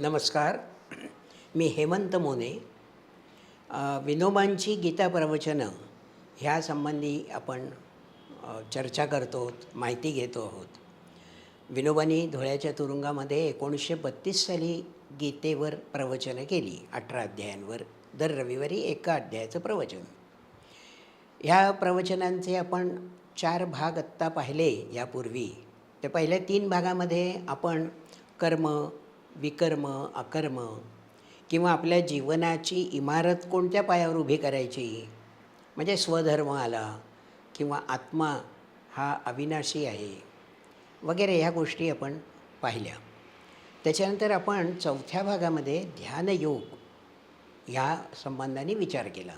नमस्कार. मी हेमंत मोने. विनोबांची गीता प्रवचनं ह्या संबंधी आपण चर्चा करतो माहिती घेतो आहोत. विनोबांनी धुळ्याच्या तुरुंगामध्ये एकोणीसशे बत्तीस साली गीतेवर प्रवचनं केली अठरा अध्यायांवर. दर रविवारी एका अध्यायाचं प्रवचन. ह्या प्रवचनांचे आपण चार भाग आत्ता पाहिले यापूर्वी. तर पहिल्या तीन भागामध्ये आपण कर्म विकर्म अकर्म किंवा आपल्या जीवनाची इमारत कोणत्या पायावर उभी करायची? म्हणजे स्वधर्म आला किंवा आत्मा हा अविनाशी आहे. वगैरे ह्या गोष्टी आपण पाहिल्या. त्याच्यानंतर आपण चौथ्या भागामध्ये ध्यानयोग ह्या संबंधाने विचार केला.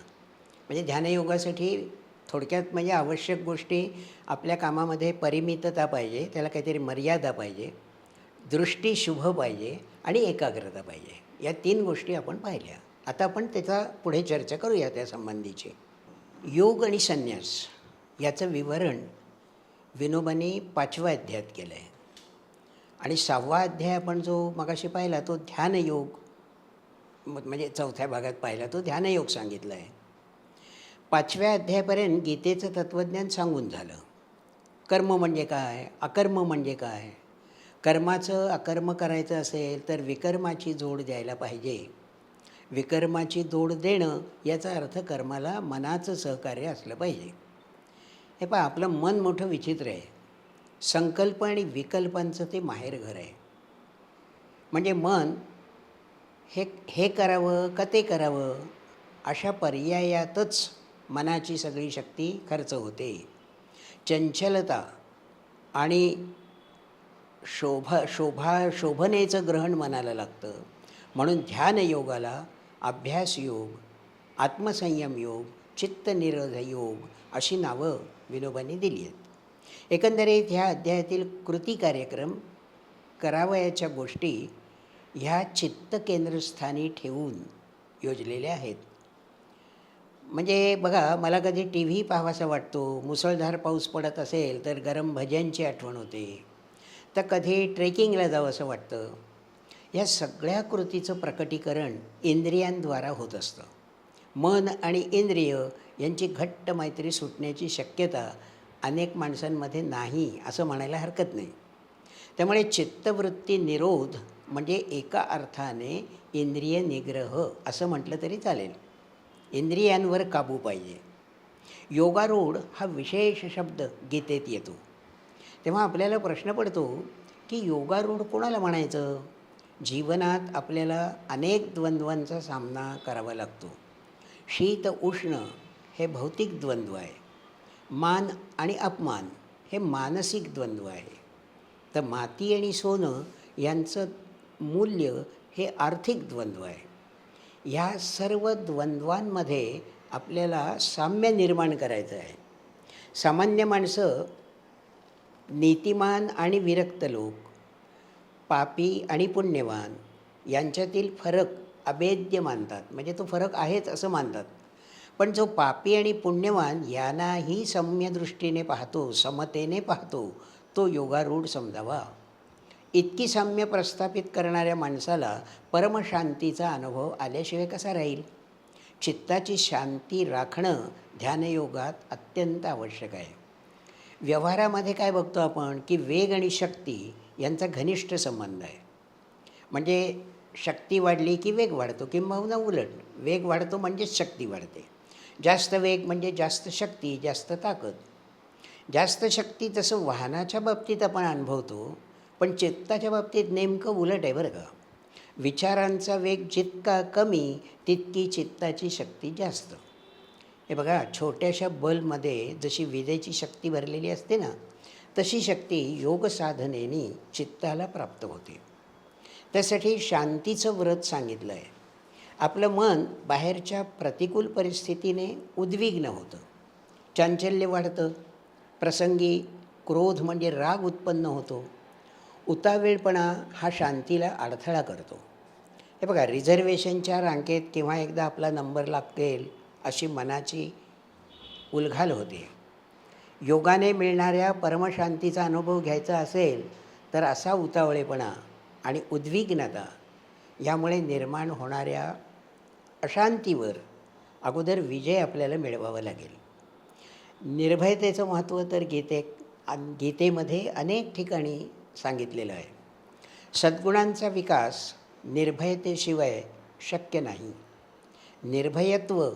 म्हणजे ध्यानयोगासाठी थोडक्यात म्हणजे आवश्यक गोष्टी आपल्या कामामध्ये परिमितता पाहिजे त्याला काहीतरी मर्यादा पाहिजे दृष्टी शुभ पाहिजे आणि एकाग्रता पाहिजे. या तीन गोष्टी आपण पाहिल्या. आता आपण त्याचा पुढे चर्चा करूया त्या संबंधीची. योग आणि संन्यास याचं विवरण विनोबांनी पाचव्या अध्यायात केलं आहे आणि सहावा अध्याय आपण जो मगाशी पाहिला तो ध्यानयोग म- म्हणजे चौथ्या भागात पाहिला तो ध्यानयोग सांगितला आहे पाचव्या अध्यायापर्यंत गीतेचं तत्त्वज्ञान सांगून झालं. कर्म म्हणजे काय? अकर्म म्हणजे काय? कर्माचं अकर्म करायचं असेल तर विकर्माची जोड द्यायला पाहिजे. विकर्माची जोड देणं याचा अर्थ कर्माला मनाचं सहकार्य असलं पाहिजे. हे पहा आपलं मन मोठं विचित्र आहे. संकल्प आणि विकल्पांचं ते माहेरघर आहे. म्हणजे मन हे हे करावं का ते करावं अशा पर्यायातच मनाची सगळी शक्ती खर्च होते. चंचलता आणि शोभा शोभा शोभनेचं ग्रहण मनाला लागतं. म्हणून ध्यान योगाला अभ्यास योग आत्मसंयम योग चित्तनिरोध योग अशी नावं विनोबांनी दिली आहेत. एकंदरीत ह्या अध्यायातील कृती कार्यक्रम करावयाच्या गोष्टी ह्या चित्त केंद्रस्थानी ठेवून योजलेल्या आहेत. म्हणजे बघा मला कधी टी व्ही पाहावासा वाटतो मुसळधार पाऊस पडत असेल तर गरम भज्यांची आठवण होते. तर कधी ट्रेकिंगला जावं असं वाटतं? या सगळ्या कृतीचं प्रकटीकरण इंद्रियांद्वारा होत असतं. मन आणि इंद्रिय यांची घट्ट मैत्री सुटण्याची शक्यता अनेक माणसांमध्ये नाही असं म्हणायला हरकत नाही. त्यामुळे चित्तवृत्ती निरोध म्हणजे एका अर्थाने इंद्रिय निग्रह असं म्हटलं तरी चालेल. इंद्रियांवर काबू पाहिजे. योगारूढ हा विशेष शब्द गीतेत येतो. तेव्हा आपल्याला प्रश्न पडतो की योगारूढ कोणाला म्हणायचं? जीवनात आपल्याला अनेक द्वंद्वांचा सामना करावा लागतो. शीत उष्ण हे भौतिक द्वंद्व आहे. मान आणि अपमान हे मानसिक द्वंद्व आहे. तर माती आणि सोनं यांचं मूल्य हे आर्थिक द्वंद्व आहे. ह्या सर्व द्वंद्वांमध्ये आपल्याला साम्य निर्माण करायचं आहे. सामान्य माणसं नीतिमान आणि विरक्त लोक पापी आणि पुण्यवान यांच्यातील फरक अभेद्य मानतात. म्हणजे तो फरक आहेच असं मानतात. पण जो पापी आणि पुण्यवान यांनाही सम्य दृष्टीने पाहतो समतेने पाहतो तो योगारूढ समजावा. इतकी साम्य प्रस्थापित करणाऱ्या माणसाला परमशांतीचा अनुभव आल्याशिवाय कसा राहील? चित्ताची शांती राखणं ध्यानयोगात अत्यंत आवश्यक आहे. व्यवहारामध्ये काय बघतो आपण की वेग आणि शक्ती यांचा घनिष्ठ संबंध आहे. म्हणजे शक्ती वाढली की वेग वाढतो किंबहुना उलट. वेग वाढतो म्हणजेच शक्ती वाढते. जास्त वेग म्हणजे जास्त शक्ती जास्त ताकद. जास्त शक्ती तसं वाहनाच्या बाबतीत आपण अनुभवतो पण चित्ताच्या बाबतीत नेमकं उलट आहे बरं का. विचारांचा वेग जितका कमी तितकी चित्ताची शक्ती जास्त. हे बघा छोट्याशा बल्बमध्ये जशी विजेची शक्ती भरलेली असते ना तशी शक्ती योग साधनेने चित्ताला प्राप्त होते. त्यासाठी शांतीचं व्रत सांगितलं आहे आपलं मन बाहेरच्या प्रतिकूल परिस्थितीने उद्विग्न होतं. चांचल्य वाढतं. प्रसंगी क्रोध म्हणजे राग उत्पन्न होतो. उतावेळपणा हा शांतीला अडथळा करतो. हे बघा रिझर्वेशनच्या रांकेत किंवा एकदा आपला नंबर लागेल अशी मनाची उलघाल होते. योगाने मिळणाऱ्या परमशांतीचा अनुभव घ्यायचा असेल तर असा उतावळेपणा आणि उद्विग्नता यामुळे निर्माण होणाऱ्या अशांतीवर अगोदर विजय आपल्याला मिळवावा लागेल. निर्भयतेचं महत्त्व तर गीते गीतेमध्ये अनेक ठिकाणी सांगितलेलं आहे. सद्गुणांचा विकास निर्भयतेशिवाय शक्य नाही. निर्भयत्व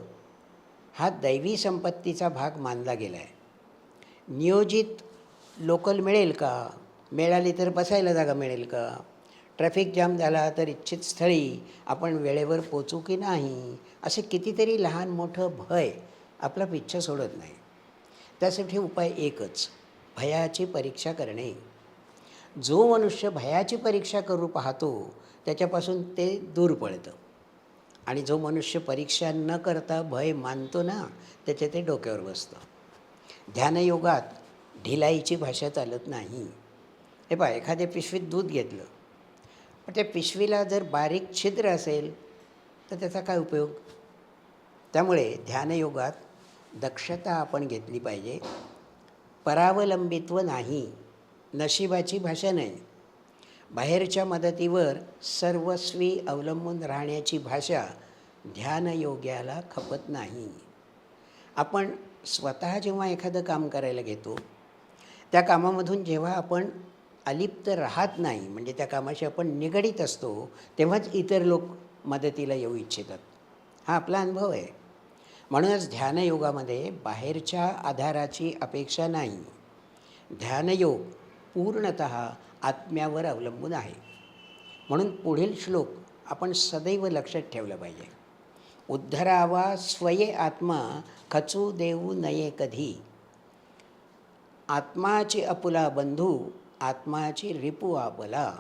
हा दैवी संपत्तीचा भाग मानला गेला आहे नियोजित लोकल मिळेल का? मिळाली तर बसायला जागा मिळेल का? ट्रॅफिक जाम झाला तर इच्छित स्थळी आपण वेळेवर पोचू की नाही? असे कितीतरी लहान मोठं भय आपला पिच्छा सोडत नाही. त्यासाठी उपाय एकच भयाची परीक्षा करणे. जो मनुष्य भयाची परीक्षा करू पाहतो त्याच्यापासून ते दूर पळतं. आणि जो मनुष्य परीक्षा न करता भय मानतो ना त्याच्या ते डोक्यावर बसतं. ध्यानयोगात ढिलाईची भाषा चालत नाही. हे पहा एखाद्या पिशवीत दूध घेतलं पण त्या पिशवीला जर बारीक छिद्र असेल तर त्याचा काय उपयोग? त्यामुळे ध्यानयोगात दक्षता आपण घेतली पाहिजे. परावलंबित्व नाही नशिबाची भाषा नाही. बाहेरच्या मदतीवर सर्वस्वी अवलंबून राहण्याची भाषा ध्यानयोग्याला खपत नाही. आपण स्वतः जेव्हा एखादं काम करायला घेतो त्या कामामधून जेव्हा आपण अलिप्त राहत नाही म्हणजे त्या कामाशी आपण निगडीत असतो तेव्हाच इतर लोक मदतीला येऊ इच्छितात. हा आपला अनुभव आहे. म्हणूनच ध्यानयोगामध्ये बाहेरच्या आधाराची अपेक्षा नाही. ध्यानयोग पूर्णत आत्म्यावर अवलंबून आहे. म्हणून पुढील श्लोक आपण सदैव लक्षात ठेवलं पाहिजे. उद्धरावा स्वये आत्मा खचू देऊ नये कधी. आत्माची अपुला बंधू आत्माची रिपू आपला.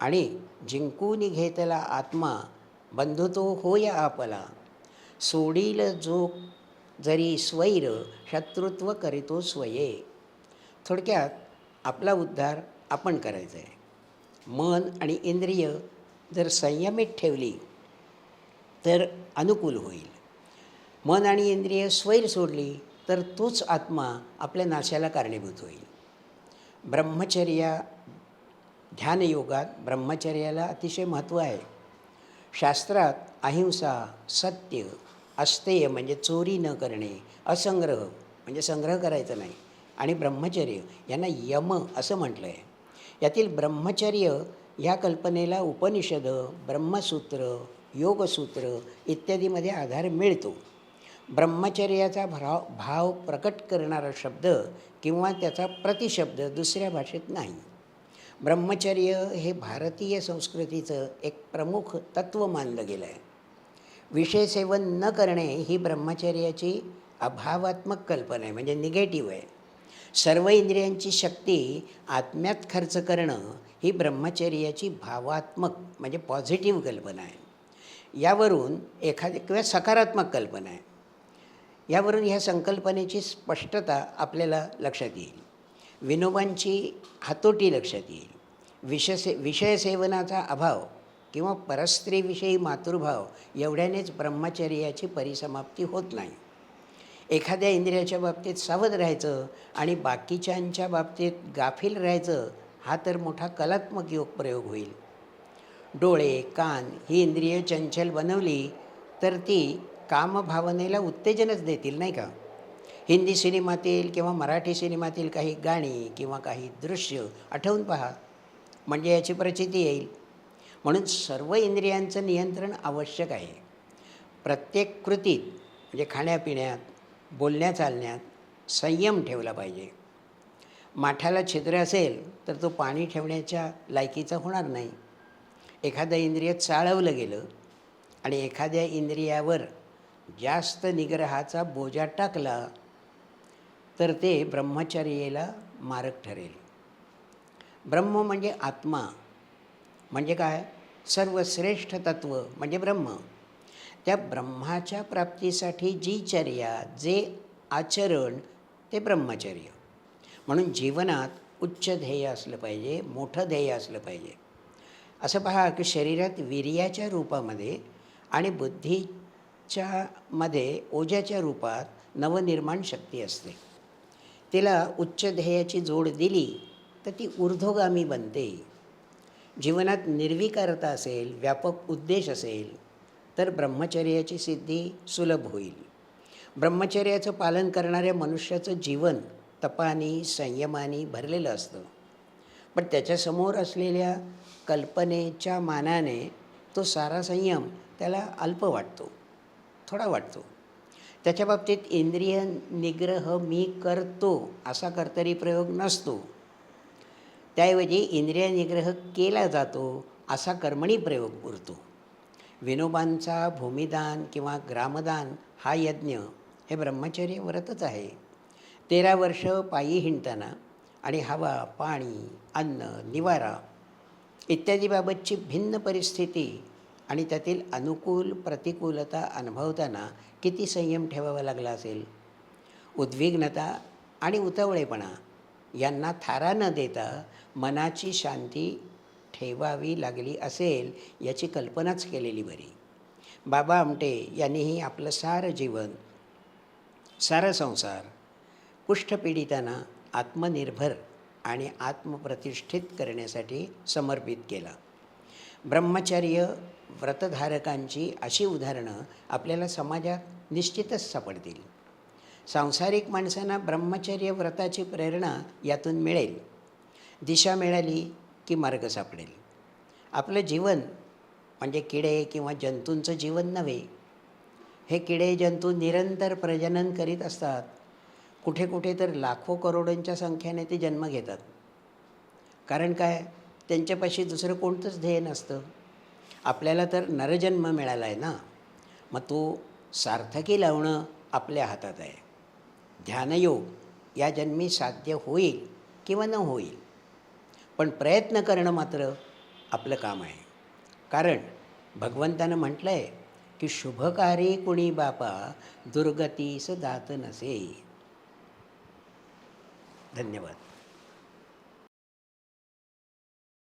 आणि जिंकून घेतला आत्मा बंधू तो होय आपला. सोडील जो जरी स्वैर शत्रुत्व करीतो स्वये. थोडक्यात आपला उद्धार आपण करायचं आहे. मन आणि इंद्रिय जर संयमित ठेवली तर अनुकूल होईल. मन आणि इंद्रिय स्वैर सोडली तर तोच आत्मा आपल्या नाशाला कारणीभूत होईल. ब्रह्मचर्या ध्यानयोगात ब्रह्मचर्याला अतिशय महत्त्व आहे. शास्त्रात अहिंसा सत्य अस्तेय म्हणजे चोरी न करणे असंग्रह म्हणजे संग्रह करायचा नाही आणि ब्रह्मचर्य यांना यम असं म्हटलं आहे यातील ब्रह्मचर्य ह्या कल्पनेला उपनिषद ब्रह्मसूत्र योगसूत्र इत्यादीमध्ये आधार मिळतो. ब्रह्मचर्याचा भाव भाव प्रकट करणारा शब्द किंवा त्याचा प्रतिशब्द दुसऱ्या भाषेत नाही. ब्रह्मचर्य हे भारतीय संस्कृतीचं एक प्रमुख तत्त्व मानलं गेलं आहे विषय सेवन न करणे ही ब्रह्मचर्याची अभावात्मक कल्पना आहे म्हणजे निगेटिव्ह आहे. सर्व इंद्रियांची शक्ती आत्म्यात खर्च करणं ही ब्रह्मचर्याची भावात्मक म्हणजे पॉझिटिव्ह कल्पना आहे. यावरून एखादी किंवा सकारात्मक कल्पना आहे. यावरून ह्या संकल्पनेची स्पष्टता आपल्याला लक्षात येईल. विनोबांची हातोटी लक्षात येईल. विषसे विषयसेवनाचा अभाव किंवा परस्त्रीविषयी मातृभाव एवढ्यानेच ब्रह्मचर्याची परिसमाप्ती होत नाही. एखाद्या इंद्रियाच्या बाबतीत सावध राहायचं आणि बाकीच्यांच्या बाबतीत गाफील राहायचं हा तर मोठा कलात्मक योग प्रयोग होईल. डोळे कान ही इंद्रिय चंचल बनवली तर ती कामभावनेला उत्तेजनच देतील नाही का? हिंदी सिनेमातील किंवा मराठी सिनेमातील काही गाणी किंवा काही दृश्य आठवून पहा म्हणजे याची प्रचिती येईल. म्हणून सर्व इंद्रियांचं नियंत्रण आवश्यक आहे. प्रत्येक कृतीत म्हणजे खाण्यापिण्यात बोलण्या चालण्यात संयम ठेवला पाहिजे. माठाला छिद्र असेल तर तो पाणी ठेवण्याच्या लायकीचा होणार नाही. एखादं इंद्रिय चाळवलं गेलं आणि एखाद्या इंद्रियावर जास्त निग्रहाचा बोजा टाकला तर ते ब्रह्मचर्येला मारक ठरेल. ब्रह्म म्हणजे आत्मा. म्हणजे काय? सर्वश्रेष्ठ तत्व म्हणजे ब्रह्म. त्या ब्रह्माच्या प्राप्तीसाठी जी चर्या जे आचरण ते ब्रह्मचर्य. म्हणून जीवनात उच्च ध्येय असलं पाहिजे मोठं ध्येय असलं पाहिजे. असं पहा की शरीरात वीर्याच्या रूपामध्ये आणि बुद्धीच्या मध्ये ओझ्याच्या रूपात नवनिर्माण शक्ती असते. तिला उच्च ध्येयाची जोड दिली तर ती ऊर्ध्वगामी बनते. जीवनात निर्विकारता असेल व्यापक उद्देश असेल तर ब्रह्मचर्याची सिद्धी सुलभ होईल. ब्रह्मचर्याचं पालन करणाऱ्या मनुष्याचं जीवन तपानी संयमाने भरलेलं असतं. पण त्याच्यासमोर असलेल्या कल्पनेच्या मानाने तो सारा संयम त्याला अल्प वाटतो थोडा वाटतो. त्याच्या बाबतीत इंद्रिय निग्रह मी करतो असा कर्तरी प्रयोग नसतो. त्याऐवजी इंद्रिय निग्रह केला जातो असा कर्मणी प्रयोग उरतो. विनोबांचा भूमिदान किंवा ग्रामदान हा यज्ञ हे ब्रह्मचर्य व्रतच आहे. तेरा वर्ष पायी हिंडताना आणि हवा पाणी अन्न निवारा इत्यादीबाबतची भिन्न परिस्थिती आणि त्यातील अनुकूल प्रतिकूलता अनुभवताना किती संयम ठेवावा लागला असेल? उद्विग्नता आणि उतावळेपणा यांना थारा न देता मनाची शांती ठेवावी लागली असेल याची कल्पनाच केलेली बरी. बाबा आमटे यांनीही आपलं सारं जीवन सारा संसार कुष्ठपीडितांना आत्मनिर्भर आणि आत्मप्रतिष्ठित करण्यासाठी समर्पित केला. ब्रह्मचर्य व्रतधारकांची अशी उदाहरणं आपल्याला समाजात निश्चितच सापडतील. सांसारिक माणसांना ब्रह्मचर्य व्रताची प्रेरणा यातून मिळेल. दिशा मिळाली की मार्ग सापडेल. आपलं जीवन म्हणजे किडे किंवा जंतूंचं जीवन नव्हे. हे किडे जंतू निरंतर प्रजनन करीत असतात. कुठे कुठे तर लाखो करोडोंच्या संख्येने ते जन्म घेतात. कारण काय? त्यांच्यापाशी दुसरं कोणतंच ध्येय नसतं. आपल्याला तर नरजन्म मिळाला आहे ना? मग तो सार्थकी लावणं आपल्या हातात आहे. ध्यानयोग या जन्मी साध्य होईल किंवा न होईल. पण प्रयत्न करणं मात्र आपलं काम आहे. कारण भगवंतानं म्हटलं आहे की शुभकारी कुणी बापा दुर्गतीस दात नसे. धन्यवाद.